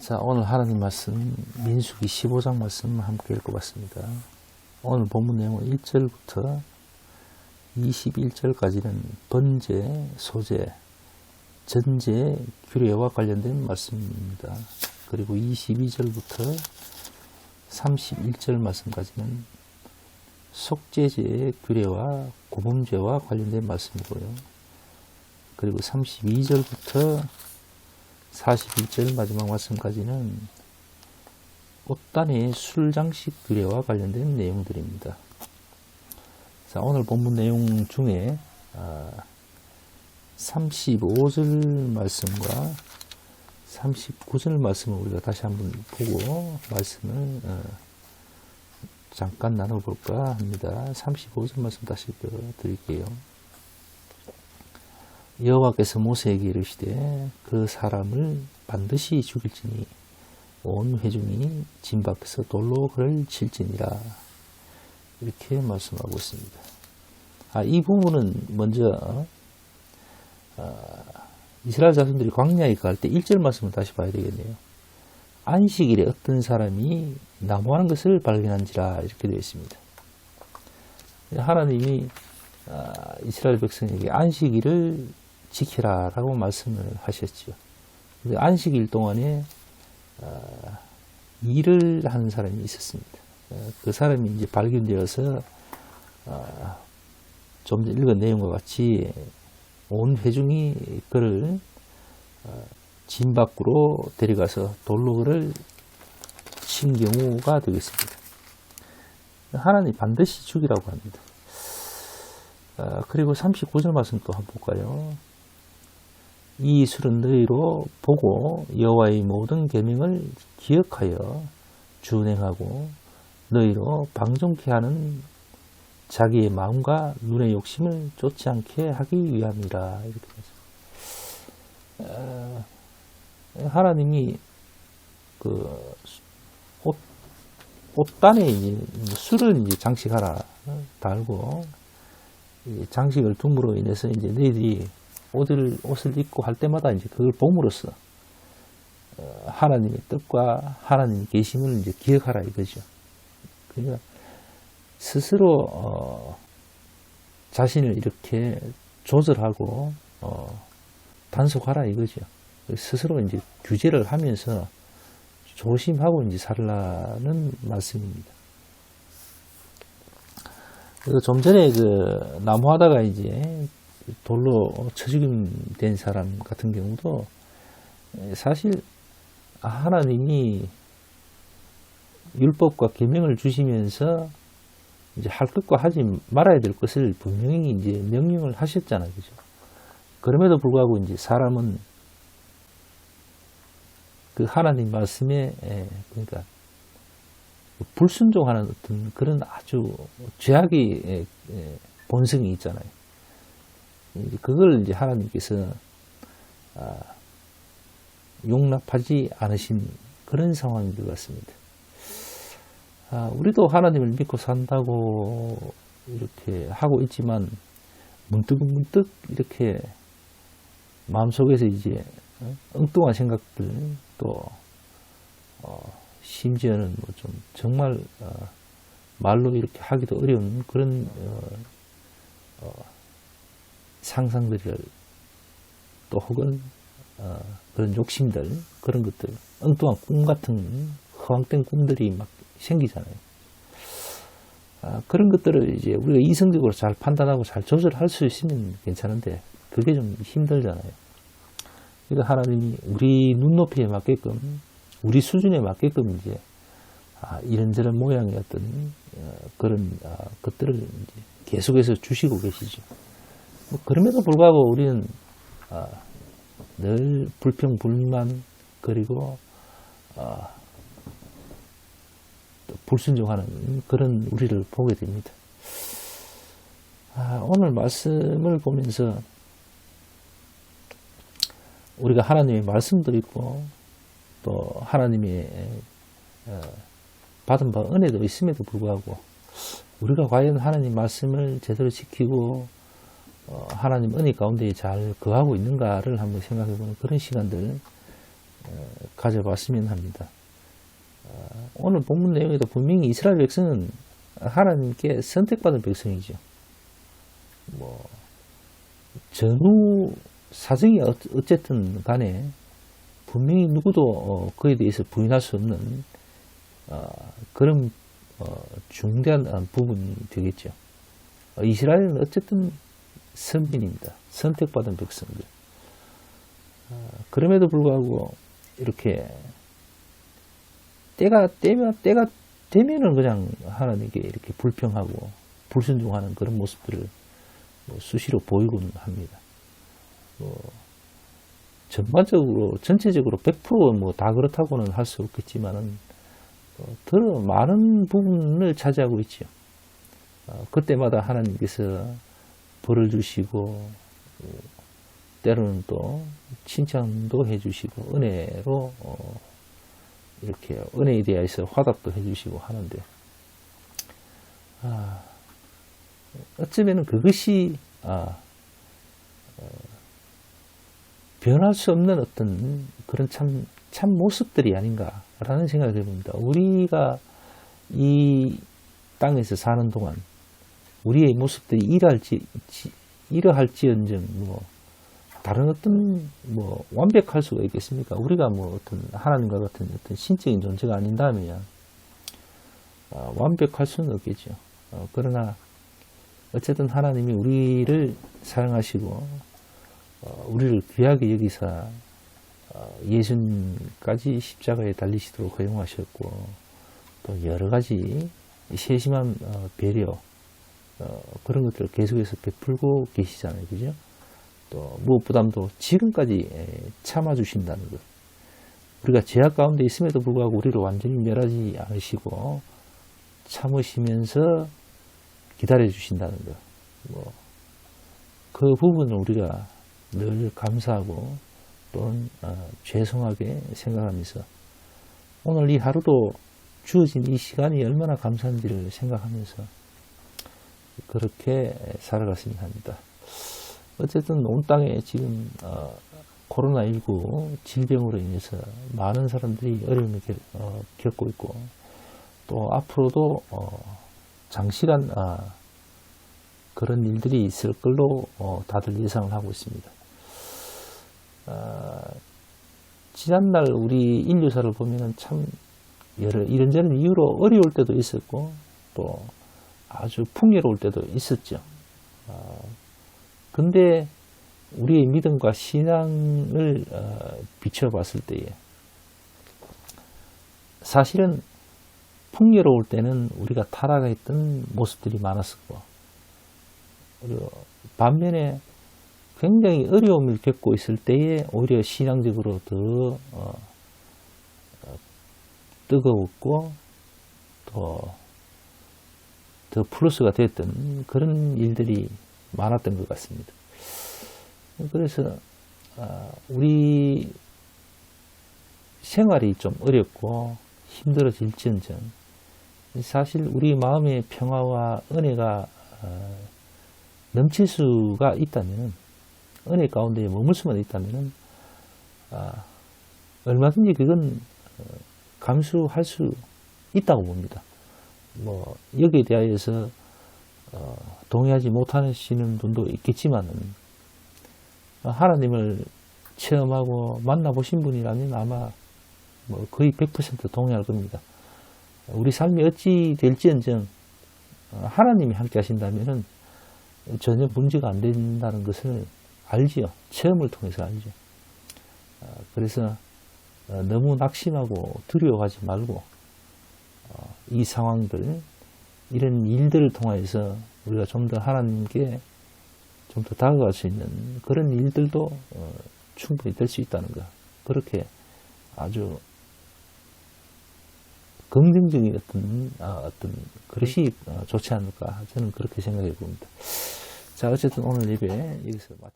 자, 오늘 하나님 말씀, 민수기 15장 말씀 함께 읽어봤습니다. 오늘 본문 내용은 1절부터 21절까지는 번제, 소제, 전제, 규례와 관련된 말씀입니다. 그리고 22절부터 31절 말씀까지는 속죄제의 규례와 고범죄와 관련된 말씀이고요. 그리고 32절부터 41절 마지막 말씀까지는 옷단의 술장식 규례와 관련된 내용들입니다. 자, 오늘 본문 내용 중에 아, 35절 말씀과 39절 말씀을 우리가 다시 한번 보고 말씀을 어, 잠깐 나눠볼까 합니다. 35절 말씀 다시 드릴게요. 여호와께서 모세에게 이르시되 그 사람을 반드시 죽일지니 온 회중이 진 밖에서 돌로 그를 칠지니라 이렇게 말씀하고 있습니다. 아, 이 부분은 먼저 어, 이스라엘 자손들이 광야에 갈 때 1절 말씀을 다시 봐야 되겠네요. 안식일에 어떤 사람이 나무하는 것을 발견한지라 이렇게 되어 있습니다. 하나님이 아, 이스라엘 백성에게 안식일을 지키라라고 말씀을 하셨죠. 안식일 동안에 아, 일을 하는 사람이 있었습니다. 어, 그 사람이 이제 발견되어서 아, 좀 읽은 내용과 같이 온 회중이 그를 어, 진 밖으로 데려가서 돌로 그를 친 경우가 되겠습니다. 하나님 반드시 죽이라고 합니다. 어, 그리고 39절 말씀 또 한번 볼까요? 이 술은 너희로 보고 여호와의 모든 계명을 기억하여 준행하고 너희로 방종케 하는 자기의 마음과 눈의 욕심을 쫓지 않게 하기 위함이라 이렇게 되죠. 어, 하나님이 그 옷, 옷단에 이제 술을 이제 장식하라 어, 달고 이 장식을 둠으로 인해서 이제 너희들이 옷을 옷을 입고 할 때마다 이제 그걸 봄으로써 어, 하나님의 뜻과 하나님의 계심을 이제 기억하라 이거죠. 그러니까 스스로 어, 자신을 이렇게 조절하고 어, 단속하라 이거죠. 스스로 이제 규제를 하면서 조심하고 이제 살라는 말씀입니다. 좀 전에 그 나무하다가 이제 돌로 쳐죽임 된 사람 같은 경우도 사실 하나님이 율법과 계명을 주시면서 이제 할 것과 하지 말아야 될 것을 분명히 이제 명령을 하셨잖아요. 그죠? 그럼에도 불구하고 이제 사람은 그 하나님 말씀에 예, 그러니까 불순종하는 어떤 그런 아주 죄악의 예, 예, 본성이 있잖아요. 그걸 이제 하나님께서 아, 용납하지 않으신 그런 상황인 것 같습니다. 아, 우리도 하나님을 믿고 산다고 이렇게 하고 있지만 문득 문득 이렇게 마음속에서 이제 어, 엉뚱한 생각들 또 어, 심지어는 뭐 좀 정말 어, 말로 이렇게 하기도 어려운 그런 어, 어, 상상들을 또 혹은 어, 그런 욕심들 그런 것들 엉뚱한 꿈 같은 허황된 꿈들이 막 생기잖아요. 아, 그런 것들을 이제 우리가 이성적으로 잘 판단하고 잘 조절할 수 있으면 괜찮은데 그게 좀 힘들잖아요. 그러니까 하나님이 우리 눈높이에 맞게끔 우리 수준에 맞게끔 이제 아, 이런저런 모양의 어떤 어, 그런 아, 것들을 이제 계속해서 주시고 계시죠. 뭐 그럼에도 불구하고 우리는 아, 늘 불평 불만 그리고 아, 불순종하는 그런 우리를 보게 됩니다. 아, 오늘 말씀을 보면서 우리가 하나님의 말씀도 있고 또 하나님의 어, 받은 바 은혜도 있음에도 불구하고 우리가 과연 하나님 말씀을 제대로 지키고 어, 하나님 은혜 가운데 잘 거하고 있는가를 한번 생각해 보는 그런 시간들 어, 가져봤으면 합니다. 어, 오늘 본문 내용에도 분명히 이스라엘 백성은 하나님께 선택받은 백성이죠. 뭐 전후 사정이 어- 어쨌든 간에 분명히 누구도 어, 그에 대해서 부인할 수 없는 어, 그런 어, 중대한 어, 부분이 되겠죠. 어, 이스라엘은 어쨌든 선민입니다. 선택받은 백성들. 어, 그럼에도 불구하고 이렇게 때가 때면 때가 되면은 그냥 하나님께 이렇게 불평하고 불순종하는 그런 모습들을 뭐 수시로 보이곤 합니다. 뭐 전반적으로 전체적으로 100%뭐 다 그렇다고는 할 수 없겠지만은 어, 더 많은 부분을 차지하고 있죠. 어, 그때마다 하나님께서 벌을 주시고 어, 때로는 또 칭찬도 해주시고 은혜로 어, 이렇게 은혜에 대해서 화답도 해주시고 하는데 아, 어쩌면은 그것이 아, 어, 변할 수 없는 어떤 그런 참, 참 모습들이 아닌가라는 생각을 해봅니다. 우리가 이 땅에서 사는 동안 우리의 모습들이 이러할지, 지- 이러할지언정 뭐 다른 어떤 뭐 완벽할 수가 있겠습니까? 우리가 뭐 어떤 하나님과 같은 어떤 신적인 존재가 아닌다면 어, 완벽할 수는 없겠죠. 어, 그러나 어쨌든 하나님이 우리를 사랑하시고 어, 우리를 귀하게 여기사 어, 예수님까지 십자가에 달리시도록 허용하셨고 또 여러 가지 세심한 어, 배려 어, 그런 것들을 계속해서 베풀고 계시잖아요, 그죠? 또 무엇보다도 지금까지 에, 참아 주신다는 것. 우리가 제약 가운데 있음에도 불구하고 우리를 완전히 멸하지 않으시고 참으시면서 기다려 주신다는 것. 뭐, 그 부분을 우리가 늘 감사하고 또는 어, 죄송하게 생각하면서 오늘 이 하루도 주어진 이 시간이 얼마나 감사한지를 생각하면서 그렇게 살아갔으면 합니다. 어쨌든 온 땅에 지금 어, 코로나19 질병으로 인해서 많은 사람들이 어려움을 겪- 어, 겪고 있고 또 앞으로도 어, 장시간 아, 그런 일들이 있을 걸로 어, 다들 예상을 하고 있습니다. 아, 지난날 우리 인류사를 보면은 참 여러 이런저런 이유로 어려울 때도 있었고 또 아주 풍요로울 때도 있었죠. 아, 근데 우리의 믿음과 신앙을 어, 비춰봤을 때에 사실은 풍요로울 때는 우리가 타락했던 모습들이 많았었고 그리고 반면에 굉장히 어려움을 겪고 있을 때에 오히려 신앙적으로 더 어, 어, 뜨거웠고 또 더 플러스가 됐던 그런 일들이 많았던 것 같습니다. 그래서 아, 우리 생활이 좀 어렵고 힘들어질지언정 사실 우리 마음의 평화와 은혜가 어, 넘칠 수가 있다면 은혜 가운데 머물 수만 있다면 아, 얼마든지 그건 어, 감수할 수 있다고 봅니다. 뭐 여기에 대하여서 어, 동의하지 못하시는 분도 있겠지만은 어, 하나님을 체험하고 만나보신 분이라면 아마 뭐 거의 100% 동의할 겁니다. 우리 삶이 어찌 될지언정 어, 하나님이 함께 하신다면은 전혀 문제가 안 된다는 것을 알지요. 체험을 통해서 알죠. 어, 그래서 어, 너무 낙심하고 두려워하지 말고 어, 이 상황들 이런 일들을 통해서 우리가 좀 더 하나님께 좀 더 다가갈 수 있는 그런 일들도 어, 충분히 될 수 있다는 것. 그렇게 아주 긍정적인 어떤, 아, 어떤 그릇이 어, 좋지 않을까. 저는 그렇게 생각해 봅니다. 자, 어쨌든 오늘 예배 여기서 마치